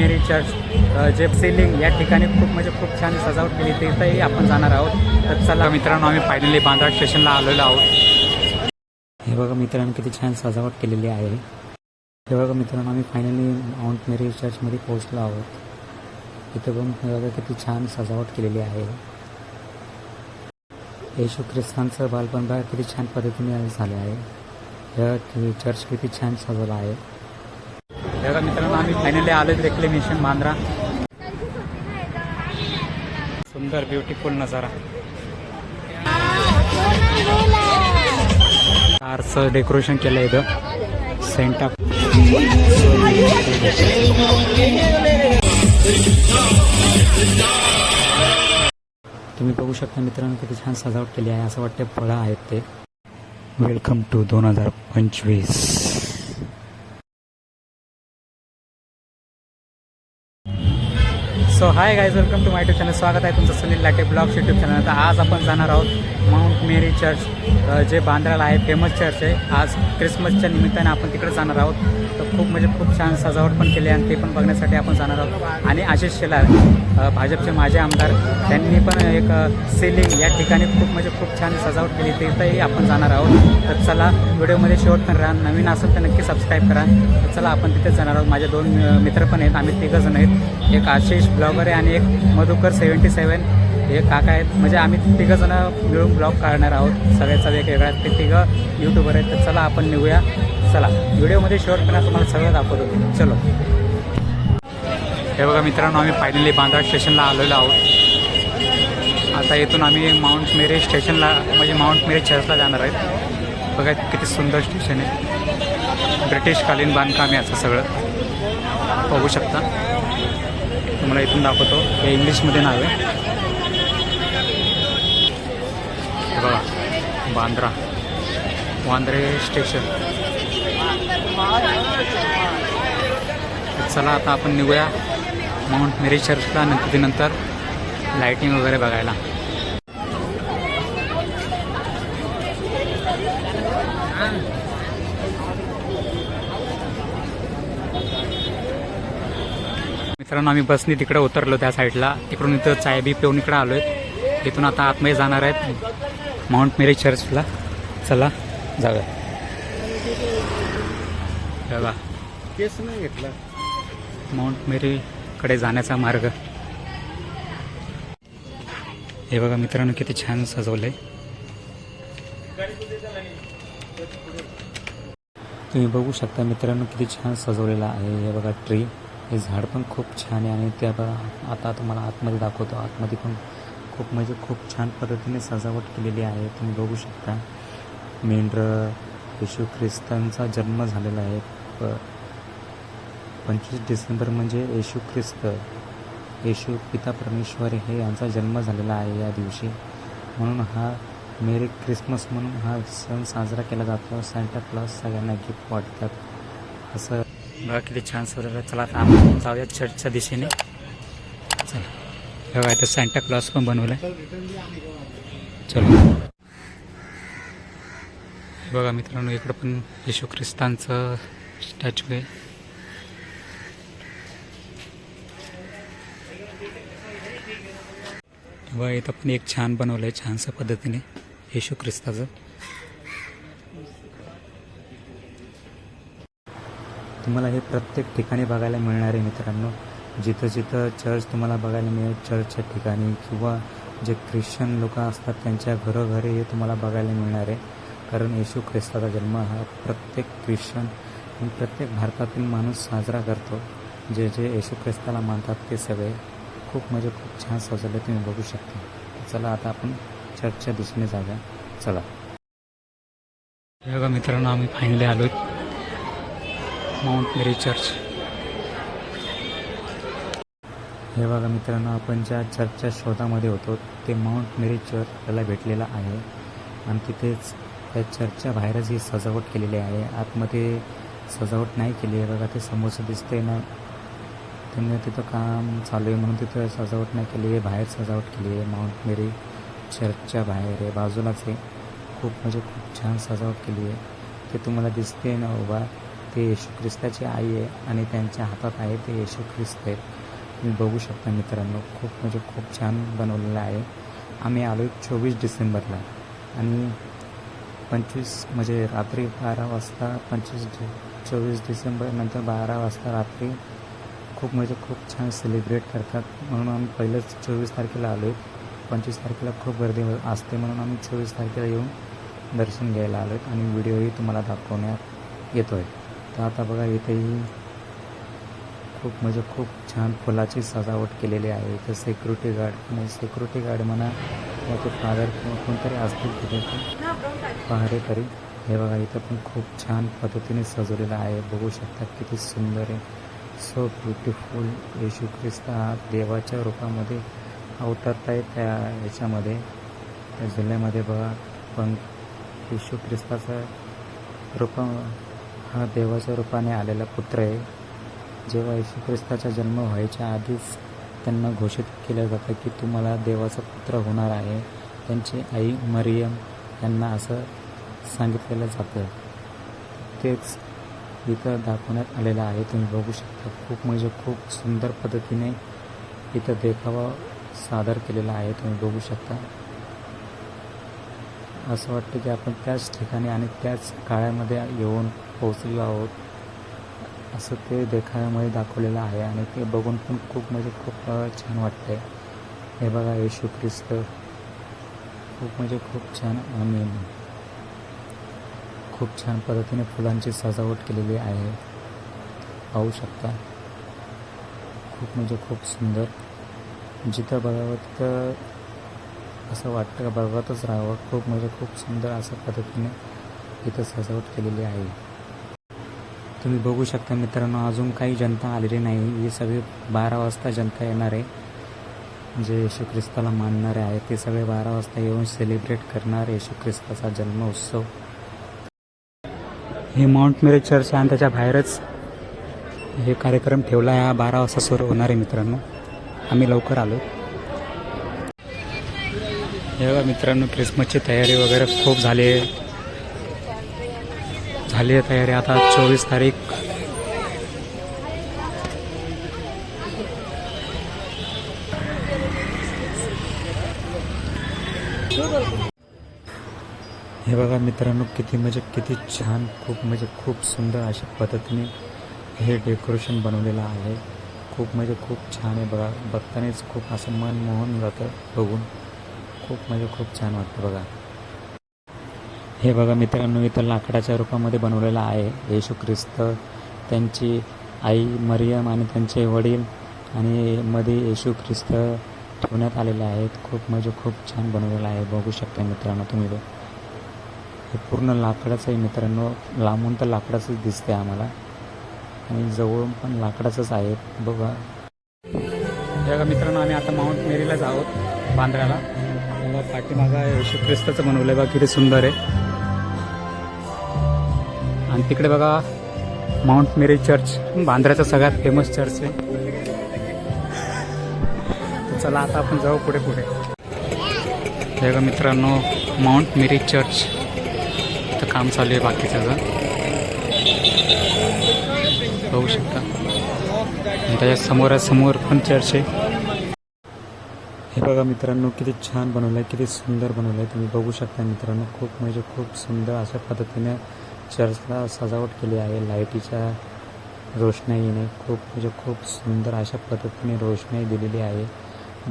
मेरी church जे ceiling या ठिकाणी खूप म्हणजे खूप छान सजावट केली. तिथंही आपण जाणार आहोत. तर चला. मित्रांनो आम्ही फायनली बांद्रा स्टेशनला आलेलो आहोत. हे बघा मित्रांनो किती छान सजावट केलेली आहे. हे बघा मित्रांनो आम्ही फायनली माउंट मेरी चर्चमध्ये पोहोचलो आहोत. इथं बघून हे बघा किती छान सजावट केलेली आहे. येशू ख्रिस्तांचं बालपण बघा किती छान पद्धतीने झाले आहे. हे चर्च किती छान सजवलं आहे. बघा मित्रांनो आम्ही फायनली आलो रेक्लेमेशन मांजरा. सुंदर ब्युटिफुल नजारा. कारचं डेकोरेशन केलं इथं. सेंटा तुम्ही बघू शकता मित्रांनो किती छान सजावट केली आहे. असं वाटतं फळं आहेत ते. वेलकम टू दोन हजार पंचवीस. So hi guys welcome to my tube channel स्वागत आहे तुमचं Sunil Late blogs YouTube channel तर आज आपण जाणार आहोत माउंट मेरी चर्च जे बांद्राला आहे फेमस चर्च आहे आज क्रिसमसच्या निमित्ताने आपण तिकडे जाणार आहोत तर खूप म्हणजे खूप छान सजावट पण केली आणि ते पण बघण्यासाठी आपण जाणार आहोत आणि आशिष शेलार भाजपचे माझे आमदार त्यांनी पण एक सेलिंग या ठिकाणी खूप म्हणजे खूप छान सजावट केली तिथंही आपण जाणार आहोत तर चला व्हिडिओमध्ये शेवट पण राहा नवीन असेल तर नक्की सबस्क्राईब करा तर चला आपण तिथेच जाणार आहोत माझे दोन मित्र पण आहेत आम्ही तिघं जण आहेत एक आशिष ब्लॉगर आहे आणि एक मधुकर सेवन्टी सेवन हे काका आहेत. म्हणजे आम्ही तिघंजणं मिळून ब्लॉग काढणार आहोत. सगळ्याचा वेगवेगळा ते तिघं यूट्यूबर आहेत. तर चला आपण निघूया. चला व्हिडिओमध्ये शेवटपर्यंत तुम्हाला सगळं दाखवतो. चलो. हे बघा मित्रांनो आम्ही फायनली बांद्रा स्टेशनला आलेलो आहोत. आता येथून आम्ही माउंट मेरे स्टेशनला म्हणजे माउंट मेरे चर्चला जाणार आहेत. बघा किती सुंदर स्टेशन आहे. ब्रिटिशकालीन बांधकाम आहे असं सगळं. बघू शकता. तुम्हाला इथून दाखवतो. हे इंग्लिशमध्ये नाव आहे. बघा बांद्रा. वांद्रे स्टेशन. चला आता आपण निघूया. माउंट मेरी चर्चला आणि लाईटिंग वगैरे बघायला. मित्रांनो आम्ही बसनी तिकडे उतरलो त्या साईडला. तिकडून इथं चाय बी पिऊन इकडे आलोय. इथून आता आतमध्ये जाणार आहेत माउंट मेरी चर्चला चला जाऊया. बघा. केस नाही घेतला. माउंट मेरीकडे जाण्याचा मार्ग. हे बघा मित्रांनो किती छान सजवलंय. तुम्ही बघू शकता मित्रांनो किती छान सजवलेलं आहे. हे बघा ट्री हे झाड पण खूप छान आहे आणि त्या आता तुम्हाला आतमध्ये दाखवतो. आतमध्ये पण खूप म्हणजे खूप छान पद्धतीने सजावट केलेली आहे. तुम्ही बघू शकता. मेंढर येशू ख्रिस्तांचा जन्म झालेला आहे. प पंचवीस डिसेंबर म्हणजे येशू ख्रिस्त येशू पिता परमेश्वर हे यांचा जन्म झालेला आहे या दिवशी. म्हणून हा मेरी क्रिसमस म्हणून हा सण साजरा केला जातो. सॅन्टा क्लॉज सगळ्यांना गिफ्ट वाटतात. असं बघा किती छान सजवलं चला आता आपण जाऊया चर्चच्या दिशेने. चला. बघा इथं सॅन्टा क्लॉस पण बनवलं आहे चलो. बघा मित्रांनो इकडं पण येशू ख्रिस्तांचं स्टॅच्यू आहे. व इथं पण एक छान बनवलं आहे छानशा पद्धतीने येशू ख्रिस्ताचं. तुम्हाला हे प्रत्येक ठिकाणी बघायला मिळणार आहे मित्रांनो. जिथं जिथं चर्च तुम्हाला बघायला मिळेल चर्चच्या ठिकाणी किंवा जे ख्रिश्चन लोक असतात त्यांच्या घरोघरी हे तुम्हाला बघायला मिळणार आहे. कारण येशू ख्रिस्ताचा जन्म हा प्रत्येक ख्रिश्चन आणि प्रत्येक भारतातील माणूस साजरा करतो. जे जे येशू ख्रिस्ताला मानतात ते सगळे खूप म्हणजे खूप छान सजवले तुम्ही बघू शकता. चला आता आपण चर्चच्या दिशेने जाऊया. चला. बघा मित्रांनो आम्ही फायनली आलो माउंट मेरी चर्च हे बघा मित्रांनो आपण ज्या चर्चच्या शोधामध्ये होतो ते माउंट मेरी चर्च त्याला भेटलेलं आहे. आणि तिथेच त्या चर्चच्या बाहेरच ही सजावट केलेली आहे. आतमध्ये सजावट नाही केली आहे. बघा ते समोरचं दिसतंय ना. त्यांनी तिथं काम चालू आहे म्हणून तिथं सजावट नाही केली आहे. बाहेर सजावट केली आहे. माउंट मेरी चर्चच्या बाहेर आहे. बाजूलाच आहे. खूप म्हणजे खूप छान सजावट केली आहे. ते तुम्हाला दिसते ना उभा ते येशू ख्रिस्ताची आई आहे आणि त्यांच्या हातात आहे ते येशू ख्रिस्त आहे. तुम्ही बघू शकता मित्रांनो खूप म्हणजे खूप छान बनवलेलं आहे. आम्ही आलो चोवीस डिसेंबरला आणि पंचवीस म्हणजे रात्री बारा वाजता पंचवीस डि चोवीस डिसेंबर नंतर बारा वाजता रात्री खूप म्हणजे खूप छान सेलिब्रेट करतात. म्हणून आम्ही पहिलंच चोवीस तारखेला आलो आहे पंचवीस तारखेला खूप गर्दी असते म्हणून आम्ही चोवीस तारखेला येऊन दर्शन घ्यायला आलो आणि व्हिडिओही तुम्हाला दाखवण्यात येतो आहे तर आता बघा इथेही खूप म्हणजे खूप छान फुलाची सजावट केलेली आहे. इथं सिक्युरिटी गार्ड म्हणजे सिक्युरिटी गार्ड म्हणा किंवा ते फादर किंवा कोणतरी असतील तिथे पहारे पहारेकरी हे बघा इथं पण खूप छान पद्धतीने सजवलेलं आहे. बघू शकता किती सुंदर आहे. सो ब्युटिफुल येशू ख्रिस्त हा देवाच्या रूपामध्ये अवतरता आहे त्या याच्यामध्ये त्या जिल्ह्यामध्ये बघा. पण येशू ख्रिस्ताचं रूपा हा देवाच्या रूपाने आलेला पुत्र आहे. जेव्हा येशू ख्रिस्ताचा जन्म व्हायच्या आधीच त्यांना घोषित केलं जातं की तुम्हाला देवाचा पुत्र होणार आहे. त्यांची आई मरियम यांना असं सांगितलेलं जातं. तेच इथं दाखवण्यात आलेलं आहे. तुम्ही बघू शकता खूप म्हणजे खूप सुंदर पद्धतीने इथं देखावा सादर केलेला आहे. तुम्ही बघू शकता. असं वाटतं की आपण त्याच ठिकाणी आणि त्याच काळामध्ये येऊन पोहोचलेलो आहोत. असं ते देखाव्यामध्ये दाखवलेलं आहे आणि ते बघून पण खूप म्हणजे खूप छान वाटतंय. हे बघा येशू ख्रिस्त. खूप म्हणजे खूप छान आम्ही खूप छान पद्धतीने फुलांची सजावट केलेली आहे. पाहू शकता. खूप म्हणजे खूप सुंदर. जिथं बघावं तिथं असं वाटतं का? बघतच राहावं. खूप म्हणजे खूप सुंदर अशा पद्धतीने इथं सजावट केलेली आहे. तुम्ही बघू शकता मित्रांनो अजून काही जनता आलेली नाही. ही सगळी बारा वाजता जनता येणार आहे. जे येशू ख्रिस्ताला मानणारे आहेत ते सगळे बारा वाजता येऊन सेलिब्रेट करणार येशू ख्रिस्ताचा जन्म उत्सव हे माउंट मेरी चर्च आहे आणि त्याच्या बाहेरच हे कार्यक्रम ठेवला आहे. हा बारा वाजता सुरू होणार आहे मित्रांनो. आम्ही लवकर आलो. हे बघा मित्रांनो क्रिसमसची तयारी वगैरे खूप झाली आहे. झाली आहे तयारी. आता चोवीस तारीख. हे बघा मित्रांनो किती म्हणजे किती छान खूप म्हणजे खूप सुंदर अशा पद्धतीने हे डेकोरेशन बनवलेलं आहे. खूप म्हणजे खूप छान आहे बघा. बघतानाच खूप असं मन मोहन जातं बघून. खूप म्हणजे खूप छान वाटतं बघा. हे बघा मित्रांनो इथं लाकडाच्या रूपामध्ये बनवलेलं आहे. येशू ख्रिस्त त्यांची आई मरियम आणि त्यांचे वडील आणि मध्ये येशू ख्रिस्त ठेवण्यात आलेले आहेत. खूप म्हणजे खूप छान बनवलेलं आहे. बघू शकता मित्रांनो तुम्ही हे पूर्ण लाकडाचं आहे मित्रांनो. लांबून तर लाकडाचंच दिसते आम्हाला. आणि जवळून पण लाकडाचंच आहे. बघा. हे बघा मित्रांनो आम्ही आता माउंट मेरीलाच आहोत बांद्र्याला बघा पाठीमागा येशू ख्रिस्ताचं आहे बघा किती सुंदर आहे. आणि तिकडे बघा माउंट मेरी चर्च बांद्र्याचा सगळ्यात फेमस चर्च आहे. चला आता आपण जाऊ पुढे पुढे. हे बघा मित्रांनो माउंट मेरी चर्च. तर काम चालू आहे बाकीचं बघू शकता. त्याच्या समोरासमोर पण चर्च आहे. हे बघा मित्रांनो किती छान बनवलं आहे किती सुंदर बनवलं आहे तुम्ही बघू शकता मित्रांनो खूप म्हणजे खूप सुंदर अशा पद्धतीने चर्चला सजावट केली आहे. लाईटीच्या रोषणाईने खूप म्हणजे खूप सुंदर अशा पद्धतीने रोषणाई दिलेली आहे.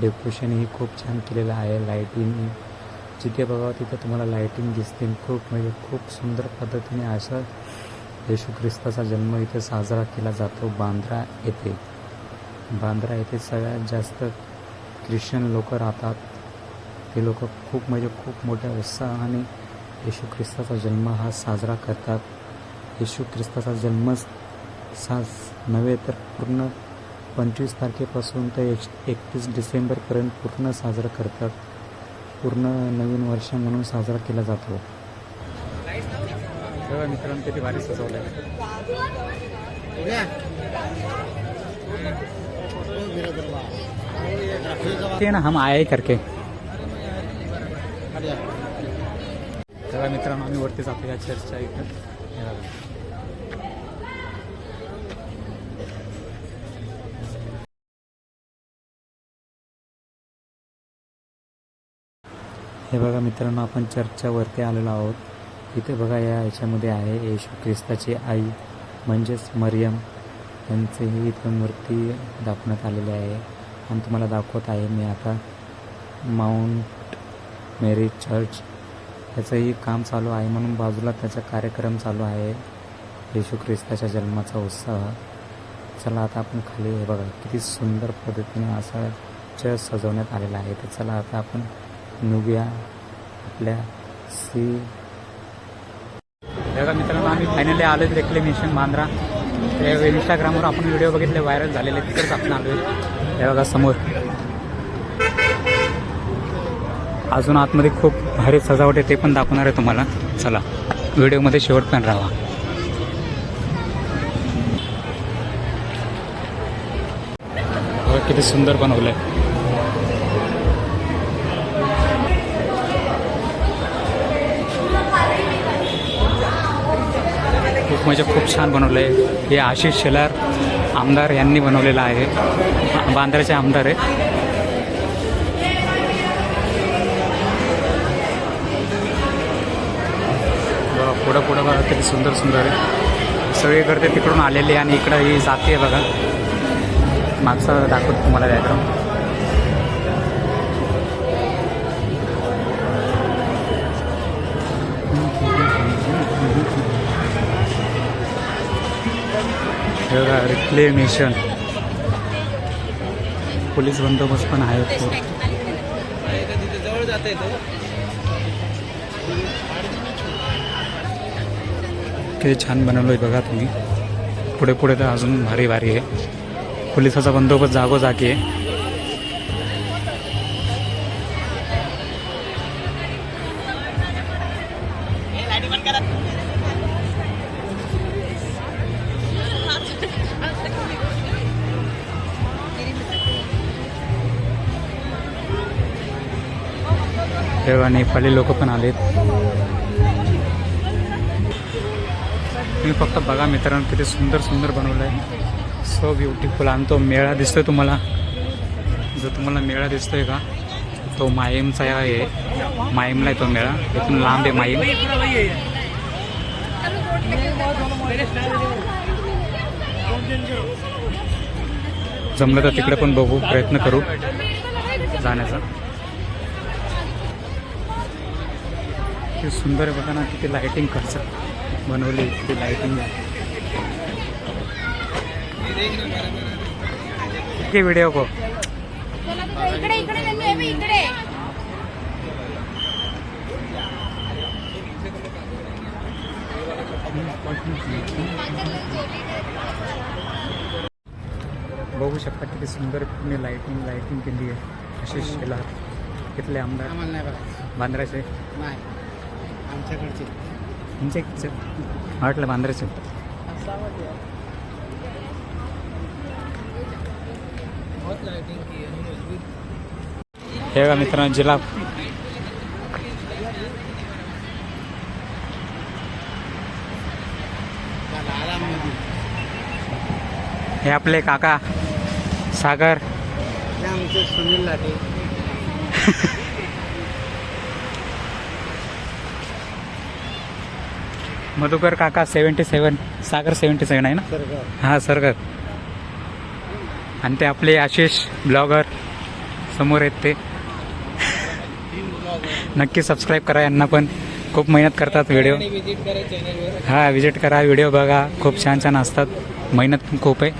डेकोरेशनही खूप छान केलेलं आहे. लाईटिंग जिथे बघावं तिथे तुम्हाला लाईटिंग दिसतील. खूप म्हणजे खूप सुंदर पद्धतीने असा येशू ख्रिस्ताचा जन्म इथे साजरा केला जातो बांद्रा येथे. बांद्रा येथे सगळ्यात जास्त ख्रिश्चन लोक राहतात. ते लोक खूप म्हणजे खूप मोठ्या उत्साहाने येशू ख्रिस्ताचा जन्म हा साजरा करतात. येशू ख्रिस्ताचा जन्मच साज नव्हे तर पूर्ण पंचवीस तारखेपासून ते एक एकतीस डिसेंबरपर्यंत पूर्ण साजरा करतात. पूर्ण नवीन वर्ष म्हणून साजरा केला जातो. मित्रांनो किती भारी सजवलं ते ना हम आय करके. चला मित्रांनो आम्ही वरती जातो या चर्चच्या इथं. हे बघा मित्रांनो आपण चर्चच्या वरती आलेलो आहोत. इथे बघा या याच्यामध्ये आहे येशू ख्रिस्ताची आई म्हणजेच मरियम. यांचीही इथं मूर्ती दाखवण्यात आलेली आहे. आणि तुम्हाला दाखवत आहे. मी आता माउंट मेरी चर्च याचंही काम चालू आहे म्हणून बाजूला त्याचा कार्यक्रम चालू आहे. येशू ख्रिस्ताच्या जन्माचा उत्साह. चला आता आपण खाली हे बघा किती सुंदर पद्धतीने असा चर्च सजवण्यात आलेला आहे. तर चला आता आपण निघूया आपल्या सी बघा मित्रांनो आम्ही फायनली आलो रेक्लेमेशन मांद्रा ते इंस्टाग्रामवर आपण व्हिडिओ बघितले व्हायरल झालेले तिकडेच आपण आलो आहे बघा समोर. अजून आतमध्ये खूप भारी सजावट आहे ते पण दाखवणार आहे तुम्हाला. चला व्हिडिओमध्ये शेवट पण राहा किती सुंदर बनवलंय. खूप म्हणजे खूप छान बनवलं आहे हे आशिष शेलार आमदार यांनी बनवलेलं आहे. बांद्राचे आमदार आहे. पुढं पुढं बघा किती सुंदर सुंदर आहे. सगळे करते तिकडून आलेले आणि इकडं ही जाते बघा. मागचं दाखवतो तुम्हाला डायग्राम रिक्लेमेशन पोलीस बंदोबस्त पण आहे खूप. किती छान बनवलं आहे बघा तुम्ही. पुढे पुढे तर अजून भारी भारी आहे. पोलिसाचा बंदोबस्त जागोजागी आहे. तेव्हा नेपाळी लोक पण आलेत. तुम्ही फक्त बघा मित्रांनो किती सुंदर सुंदर बनवलं आहे सो ब्युटिफुल आणि तो मेळा दिसतोय तुम्हाला. जो तुम्हाला मेळा दिसतोय का तो माहीमचा आहे. माहीमला आहे तो मेळा. इथून लांब आहे माहीम जमलं तर तिकडे पण बघू प्रयत्न करू जाण्याचा. किती सुंदर आहे बघा ना किती लाइटिंग खर्च बनवली किती लाइटिंग किती व्हिडिओ को इकडे इकडे नंदू आहे बघ, इकडे. बघू शकता किती सुंदर तुम्ही लाइटिंग लाइटिंग केली आहे. आशिष शेलार तिथले आमदार? बांद्राचे? नाही. आमच्याकडचे. वाटलं बांद्राचे. लाइटिंग की है बघा मित्रांनो आराममध्ये हे आपले काका सागर. आमचे सुनील लाटे. मधुकर काका सेवन्टी सेवन सागर सेवन्टी सेवन आहे ना? हां सर आणि ते आपले आशिष ब्लॉगर समोर आहेत ते. नक्की सबस्क्राईब करा यांना पण. खूप मेहनत करतात व्हिडिओ हा विजिट करा व्हिडिओ बघा. खूप छान छान असतात. मेहनत पण खूप आहे.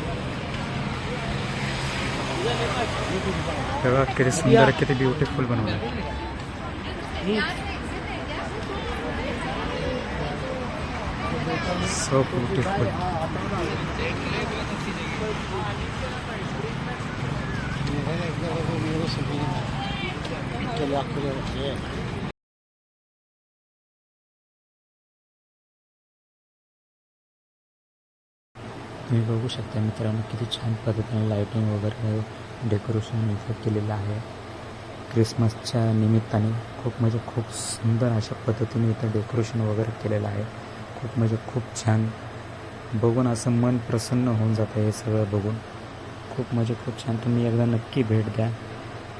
किती सुंदर किती ब्युटिफुल बनवलं so beautiful. तुम्ही बघू शकता मित्रांनो किती छान पद्धतीने लाईटिंग वगैरे डेकोरेशन इथं केलेलं आहे क्रिसमसच्या निमित्ताने खूप म्हणजे खूप सुंदर अशा पद्धतीने इथं डेकोरेशन वगैरे केलेलं आहे खूप म्हणजे खूप छान. बघून असं मन प्रसन्न होऊन जातं हे सगळं बघून. खूप म्हणजे खूप छान. तुम्ही एकदा नक्की भेट द्या.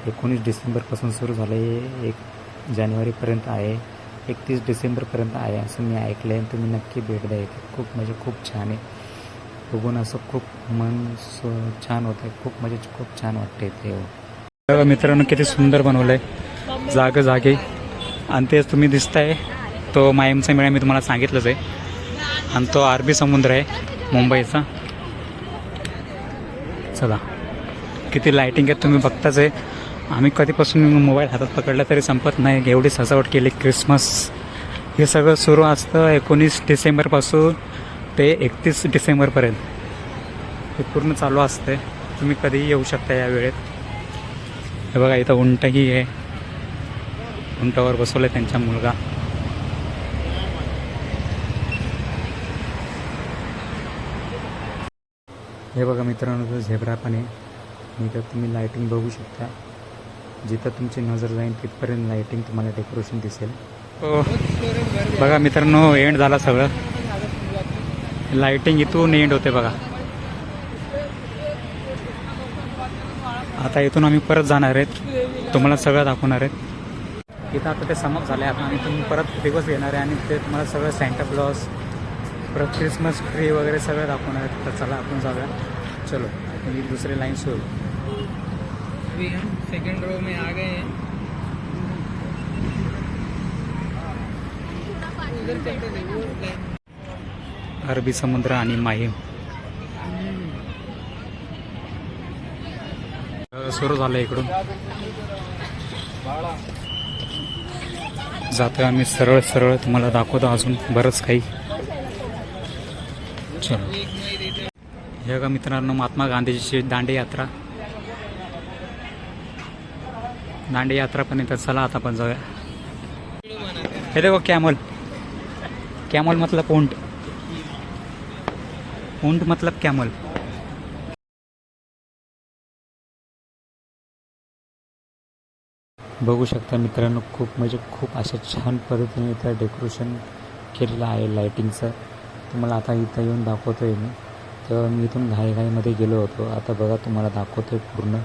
एकोणीस डिसेंबरपासून सुरू झालं आहे एक जानेवारीपर्यंत आहे. एकतीस डिसेंबरपर्यंत आहे असं मी ऐकलं आहे तुम्ही नक्की भेट द्या इथे. खूप म्हणजे खूप छान आहे. बघून असं खूप मन स छान होतं आहे खूप म्हणजे खूप छान वाटते इथे. हो. मित्रांनो किती सुंदर बनवलं आहे जागे जागे आणि तेच तुम्ही दिसताय. तो मायमचा मेळा मी तुम्हाला सांगितलंच आहे. आणि तो अरबी समुद्र आहे मुंबईचा. चला. किती लायटिंग आहेत तुम्ही बघताच आहे. आम्ही कधीपासून मोबाईल हातात पकडला तरी संपत नाही. एवढी सजावट केली क्रिसमस हे सगळं सुरू असतं एकोणीस डिसेंबरपासून ते एकतीस डिसेंबरपर्यंत हे पूर्ण चालू असते तुम्ही कधीही येऊ शकता या वेळेत. हे बघा इथं उंटही आहे. उंटावर बसवलं आहे त्यांचा मुलगा. हे बघा मित्रांनो तो झेब्रा पण आहे. इथं तुम्ही लाईटिंग बघू शकता. जिथं तुमची नजर जाईल तिथपर्यंत लाईटिंग तुम्हाला डेकोरेशन दिसेल. हो. बघा मित्रांनो एंड झाला सगळं. लाईटिंग इथून एंड होते बघा. आता इथून आम्ही परत जाणार आहेत. तुम्हाला सगळं दाखवणार आहेत. इथं आता ते समाप्त झाले आता आणि तुम्ही परत दिवस येणार आहे आणि ते तुम्हाला सगळं सँटा क्लॉस परत क्रिसमस ट्री वगैरे सगळं दाखवणार आहेत. तर चला आपण जाऊया. चलो ही दुसरी लाईन सुरू अभी हम सेकंड रो में आ गए हैं. अरबी समुद्र आणि माहीम सुरू झालं इकडून. जातोय आम्ही सरळ सरळ तुम्हाला दाखवतो अजून बरंच काही. हे का मित्रांनो महात्मा गांधीजीची दांडी यात्रा. दांडी यात्रा पण येतात चला आता पण जाऊया. हे देखो कॅमल कॅमल मतलब उंट. उंट मतलब कॅमल बघू शकता मित्रांनो खूप म्हणजे खूप अशा छान पद्धतीने इथं डेकोरेशन केलेलं आहे लायटिंगचं तुम्हाला आता इथं येऊन दाखवतो आहे मी. तेव्हा मी इथून घाईघाईमध्ये गेलो होतो. आता बघा तुम्हाला दाखवतो आहे पूर्ण.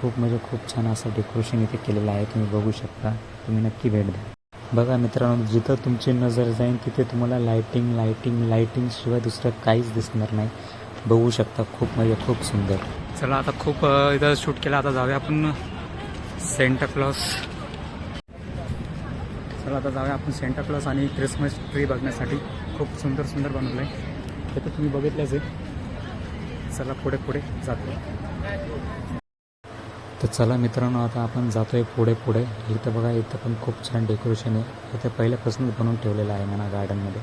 खूप म्हणजे खूप छान असं डेकोरेशन इथे केलेलं आहे. तुम्ही बघू शकता. तुम्ही नक्की भेट द्या. बघा मित्रांनो जिथं तुमची नजर जाईल तिथे तुम्हाला लायटिंग लायटिंग लायटिंगशिवाय दुसरं काहीच दिसणार नाही. बघू शकता खूप म्हणजे खूप सुंदर. चला आता खूप इथं शूट केलं. आता जाऊया आपण सेंटा क्लॉस चला आता जाऊया आपण सेंटा क्लॉस आणि क्रिसमस ट्री बघण्यासाठी. खूप सुंदर सुंदर बनवलं आहे ते तर तुम्ही बघितलंच आहे. चला पुढे पुढे जातो. तर चला मित्रांनो आता आपण जातोय पुढे पुढे. इथं बघा इथं पण खूप छान डेकोरेशन आहे. इथं पहिल्यापासूनच बनवून ठेवलेलं आहे म्हणा गार्डनमध्ये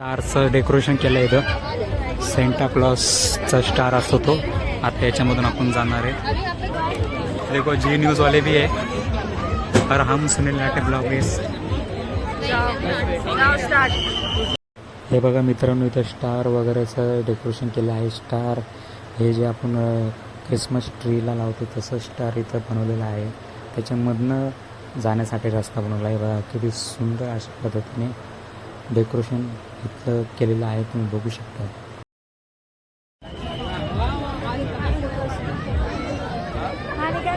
स्टारचं डेकोरेशन केलं आहे इथं. सेंटा क्लॉसचा स्टार असतो तो. आता याच्यामधून आपण जाणार आहे. देखो जी न्यूजवाले बी आहे. है और हम सुनील लाटे हे बघा मित्रांनो इथं स्टार वगैरेचं डेकोरेशन केलं आहे. स्टार हे जे आपण क्रिसमस ट्रीला लावतो तसं स्टार इथं बनवलेलं आहे. त्याच्यामधनं जाण्यासाठी रस्ता बनवला आहे. बघा किती सुंदर अशा पद्धतीने डेकोरेशन इथं केलेलं आहे. तुम्ही बघू शकता.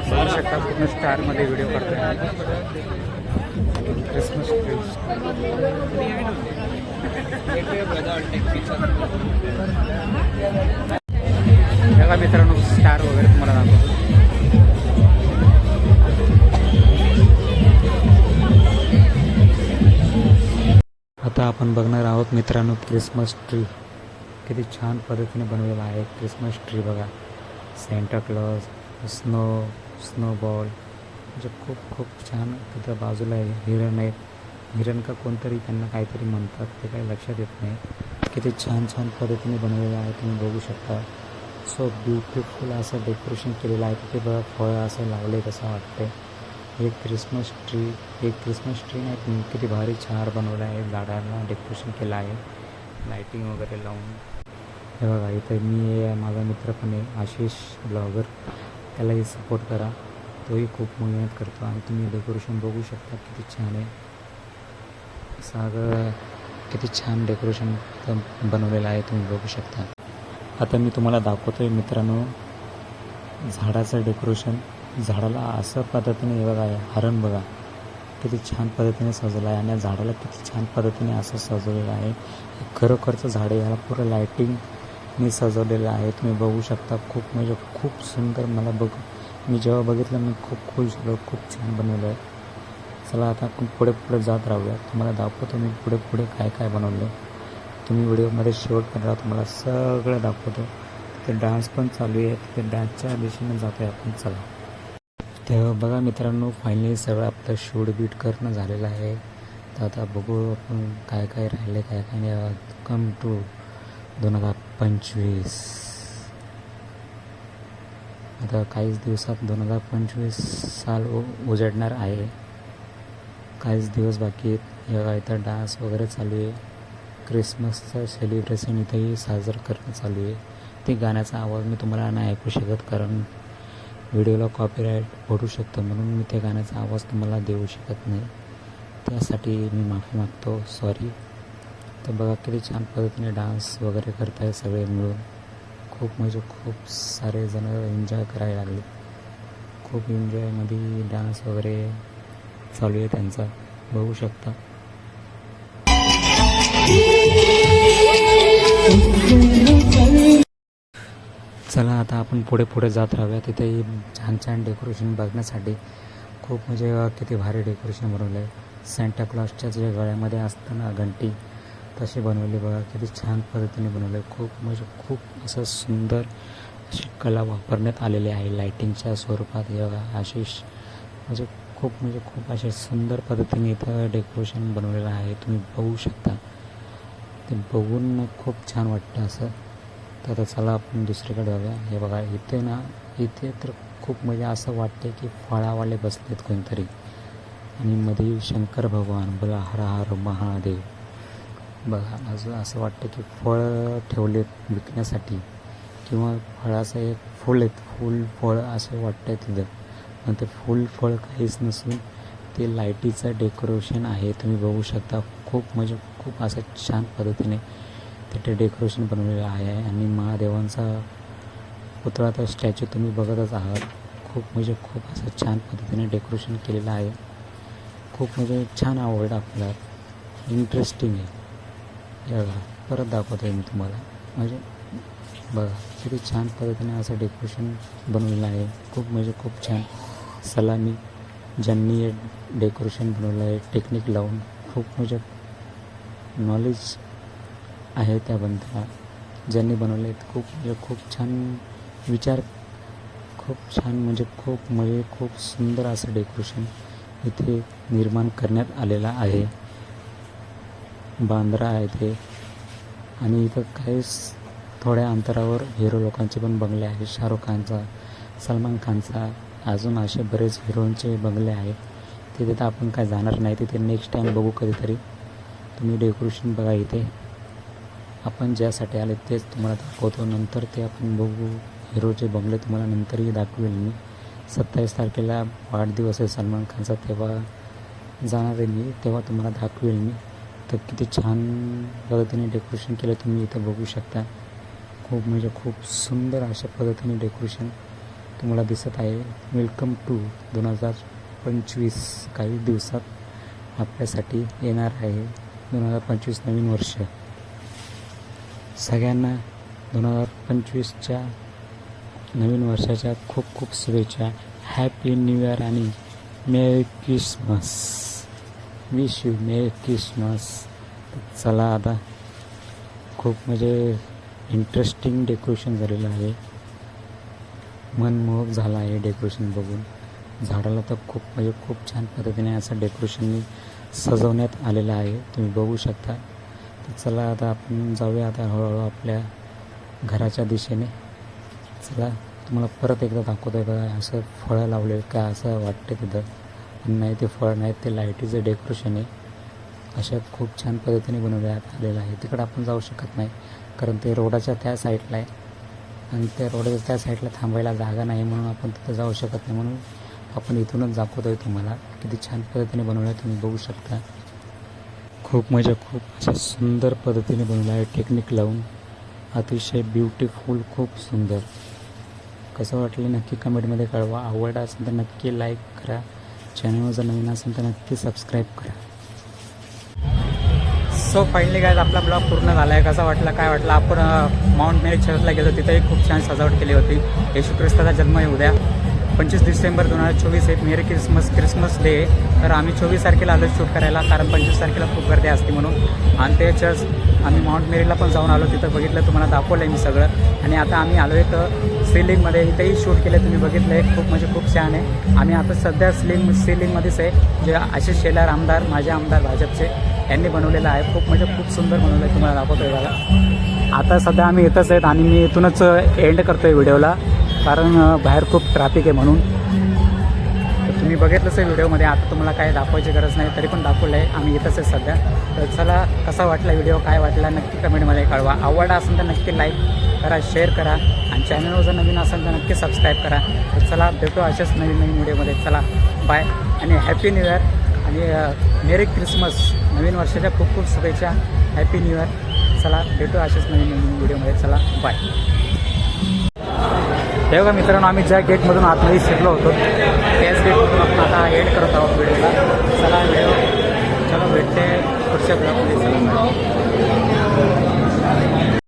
बघू शकता पूर्ण स्टारमध्ये व्हिडिओ करतोय क्रिसमस ट्रीज बघा मित्रांनो स्टार वगैरे तुम्हाला दाखवतो. आता आपण बघणार आहोत मित्रांनो क्रिसमस ट्री किती छान पद्धतीने बनवलेला आहे क्रिसमस ट्री बघा. Santa Claus snow snow ball म्हणजे खूप खूप छान तिथं बाजूला आहे. हिरण आहे हिरण का कोणतरी त्यांना काहीतरी म्हणतात ते काही लक्षात येत नाही. किती छान छान पद्धतीने बनवलेलं आहे. तुम्ही बघू शकता. सो ब्युटिफुल असं डेकोरेशन केलेलं आहे. तिथे बघा फळं असं लावले कसं वाटते एक क्रिसमस ट्री एक क्रिसमस ट्री नाही पण किती भारी छान बनवलं आहे. झाडांना डेकोरेशन केलं आहे. लाईटिंग वगैरे लावून. हे बघा इथं मी माझा मित्र पण आहे आशिष ब्लॉगर त्यालाही सपोर्ट करा. तोही खूप मेहनत करतो आणि तुम्ही डेकोरेशन बघू शकता किती छान आहे. सगळं किती छान डेकोरेशन बनवलेलं आहे तुम्ही बघू शकता. आता मी तुम्हाला दाखवतो आहे मित्रांनो झाडाचं डेकोरेशन झाडाला असं पद्धतीने हे बघा हरण बघा किती छान पद्धतीने सजवलं आहे आणि झाडाला किती छान पद्धतीने असं सजवलेलं आहे. खरोखरचं झाड आहे याला पुरं लायटिंगने सजवलेलं आहे तुम्ही बघू शकता. खूप म्हणजे खूप सुंदर मला बघ मी जेव्हा बघितलं मी खूप खुश झालो खूप छान बनवलं आहे. चला आता आपण पुढे पुढे जात राहूया. तुम्हाला दाखवतो मी पुढे पुढे काय काय बनवलं तुम्ही व्हिडिओमध्ये शेवटपर्यंत राहा तुम्हाला सगळं दाखवतो. तिथे डान्स पण चालू आहे. तिथे डान्सच्या दिशेने जातो आहे आपण. चला. तेव्हा बघा मित्रांनो फायनली सगळं आपलं शूट बीट करणं झालेलं आहे. तर आता बघू आपण काय काय राहिले काय काय नाही. कम टू दोन हजार पंचवीस. आता काहीच दिवसात दोन हजार पंचवीस साल उ उजडणार आहे. काहीच दिवस बाकी आहेत इथं डान्स वगैरे चालू आहे. क्रिसमसचं सेलिब्रेशन इथंही साजरं करणं चालू आहे. ते गाण्याचा आवाज मी तुम्हाला नाही ऐकू शकत कारण व्हिडिओला कॉपीराईट पडू शकतं म्हणून मी त्या गाण्याचा आवाज तुम्हाला देऊ शकत नाही. त्यासाठी मी माफी मागतो. सॉरी तर बघा किती छान पद्धतीने डान्स वगैरे करताय सगळे मिळून. खूप म्हणजे खूप सारे जण एन्जॉय करायला लागले. खूप एन्जॉयमध्ये डान्स वगैरे चालू आहे त्यांचा. बघू शकता. चला आता आपण पुढे पुढे जात राहूया. तिथे छान छान डेकोरेशन बघण्यासाठी. खूप म्हणजे किती भारी डेकोरेशन बनवलं आहे सॅन्टाक्लॉसच्या जे गळ्यामध्ये असतं ना घंटी तसे बनवले बघा किती छान पद्धतीने बनवलं. आहे खूप म्हणजे खूप असं सुंदर अशी कला वापरण्यात आलेली आहे लाईटिंगच्या स्वरूपात. हे बघा आशिष म्हणजे खूप म्हणजे खूप असे सुंदर पद्धतीने इथं डेकोरेशन बनवलेलं आहे. तुम्ही बघू शकता. ते बघून खूप छान वाटतं असं. तर आता चला आपण दुसरीकडे जाऊया. हे बघा इथे ना इथे तर खूप म्हणजे असं वाटते की फळावाले बसलेत कोणतरी. आणि मध्ये शंकर भगवान बोला हर हर महादेव. बघा माझं असं वाटतं की फळ ठेवलेत विकण्यासाठी किंवा फळाचं एक फूल आहेत फूल फळ असं वाटतं तिथं. पण ते फूल फळ काहीच नसून ते लाईटीचं डेकोरेशन आहे. तुम्ही बघू शकता खूप म्हणजे खूप असं छान पद्धतीने तिथे डेकोरेशन बनवलेलं आहे आणि महादेवांचा पुतळा तर स्टॅच्यू तुम्ही बघतच आहात. खूप म्हणजे खूप असं छान पद्धतीने डेकोरेशन केलेलं आहे. खूप म्हणजे छान आवडलं आपल्याला. इंटरेस्टिंग आहे. हे बघा परत दाखवतो आहे मी तुम्हाला. म्हणजे बघा किती छान पद्धतीने असं डेकोरेशन बनवलेलं आहे. खूप म्हणजे खूप छान. सलामी ज्यांनी हे डेकोरेशन बनवलं आहे. टेक्निक लावून खूप म्हणजे नॉलेज आहे त्याबद्दल. ज्यांनी बनवले आहेत खूप म्हणजे खूप छान विचार खूप छान म्हणजे खूप म्हणजे खूप सुंदर असं डेकोरेशन इथे निर्माण करण्यात आलेलं आहे. बांद्रा आहे ते आणि इथं काहीच थोड्या अंतरावर हिरो लोकांचे पण बंगले आहेत. शाहरुख खानचा सलमान खानचा अजून असे बरेच हिरोंचे बंगले आहेत. तिथे तर आपण काय जाणार नाही. तिथे नेक्स्ट टाईम बघू कधीतरी. तुम्ही डेकोरेशन बघा इथे. आपण ज्यासाठी आले तेच तुम्हाला दाखवतो. नंतर ते आपण बघू. हिरोचे बंगले तुम्हाला नंतरही दाखवेल मी. सत्तावीस तारखेला वाढदिवस आहे सलमान खानचा. तेव्हा जाणार आहे मी. तेव्हा तुम्हाला दाखवेल मी. तर किती छान पद्धतीने डेकोरेशन केलं तुम्ही इथं बघू शकता. खूप म्हणजे खूप सुंदर अशा पद्धतीने डेकोरेशन तुम्हाला दिसत आहे. वेलकम टू दोन हजार पंचवीस काही दिवसात आपल्यासाठी येणार आहे दोन हजार पंचवीस नवीन वर्ष. सगळ्यांना दोन हजार पंचवीसच्या नवीन वर्षाच्या खूप खूप शुभेच्छा. हॅपी न्यू इयर आणि merry Christmas wish you may Christmas चला आता खूप म्हणजे इंटरेस्टिंग डेकोरेशन झालेलं आहे. मनमोहक झालं आहे डेकोरेशन बघून. झाडाला तर खूप म्हणजे खूप छान पद्धतीने असं डेकोरेशन सजवण्यात आलेलं आहे. तुम्ही बघू शकता. तर चला आता आपण जाऊया आता हळूहळू आपल्या घराच्या दिशेने. चला तुम्हाला परत एकदा दाखवतो आहे बघा असं फळं लावले का असं वाटतं तिथं. पण नाही ते फळ नाहीत ते लाईटीचं डेकोरेशन आहे. अशा खूप छान पद्धतीने बनवण्यात आलेलं आहे तिकडं आपण जाऊ शकत नाही कारण ते रोडाच्या त्या साईडला आहे. आणि त्या रोडाच्या त्या साईडला थांबायला जागा नाही म्हणून आपण तिथं जाऊ शकत नाही. म्हणून आपण इथूनच दाखवतो आहे तुम्हाला किती छान पद्धतीने बनवलं आहे तुम्ही बघू शकता. खूप मजा खूप अशा सुंदर पद्धतीने बनवलं आहे. टेक्निक लावून अतिशय ब्युटिफुल खूप सुंदर. कसं वाटलं नक्की कमेंटमध्ये कळवा. आवडलं असेल तर नक्की लाईक करा. चॅनलवर जर नवीन असेल तर नक्की सबस्क्राईब करा. सो फायनली काय आपला ब्लॉग पूर्ण झाला आहे कसा वाटला काय वाटलं? आपण माउंट मेरी चर्चला गेलो. तिथेही खूप छान सजावट केली होती. येशू ख्रिस्ताचा जन्म आहे उद्या. पंचवीस डिसेंबर दोन हजार चोवीस एक मेरी क्रिसमस क्रिसमस डे आहे तर आम्ही चोवीस तारखेला आलो शूट करायला कारण पंचवीस तारखेला खूप गर्दी असते म्हणून. आणि ते चर्च आम्ही माउंट मेरीला पण जाऊन आलो. तिथं बघितलं तुम्हाला दाखवलं आहे मी सगळं. आणि आता आम्ही आलो आहे तर सिलिंगमध्ये इथेही शूट केलं तुम्ही बघितलं आहे खूप म्हणजे खूप छान आहे. आम्ही आता सध्या सिलिंग सिलिंगमध्येच आहे जे आशिष शेलार आमदार माझे आमदार भाजपचे यांनी बनवलेलं आहे. खूप म्हणजे खूप सुंदर बनवलं आहे तुम्हाला दाखवतो आहे बघा. आता सध्या आम्ही येतच आहेत आणि मी इथूनच एंड करतो आहे व्हिडिओला कारण बाहेर खूप ट्रॅफिक आहे म्हणून. तर तुम्ही बघितलंच आहे व्हिडिओमध्ये आता तुम्हाला काय दाखवायची गरज नाही तरी पण दाखवलं आहे आम्ही येतच आहे सध्या. तर चला कसा वाटला व्हिडिओ काय वाटला नक्की कमेंटमध्ये कळवा. आवडला असेल तर नक्की लाईक करा शेअर करा. चॅनलवर जर नवीन असाल तर नक्की सबस्क्राईब करा. तर चला भेटू अशाच नवीन नवीन व्हिडिओमध्ये चला बाय आणि हॅपी न्यू इयर आणि मेरी क्रिसमस नवीन वर्षाच्या खूप खूप शुभेच्छा. हॅपी न्यू इयर चला भेटू अशाच नवीन नवीन व्हिडिओमध्ये चला बाय हे बघा मित्रांनो आम्ही ज्या गेटमधून आतमध्ये शिरलो होतो त्याच गेटमधून आपण आता एड करत आहोत व्हिडिओला चला भेटू चला भेटते पुढच्या ब्लॉकमध्ये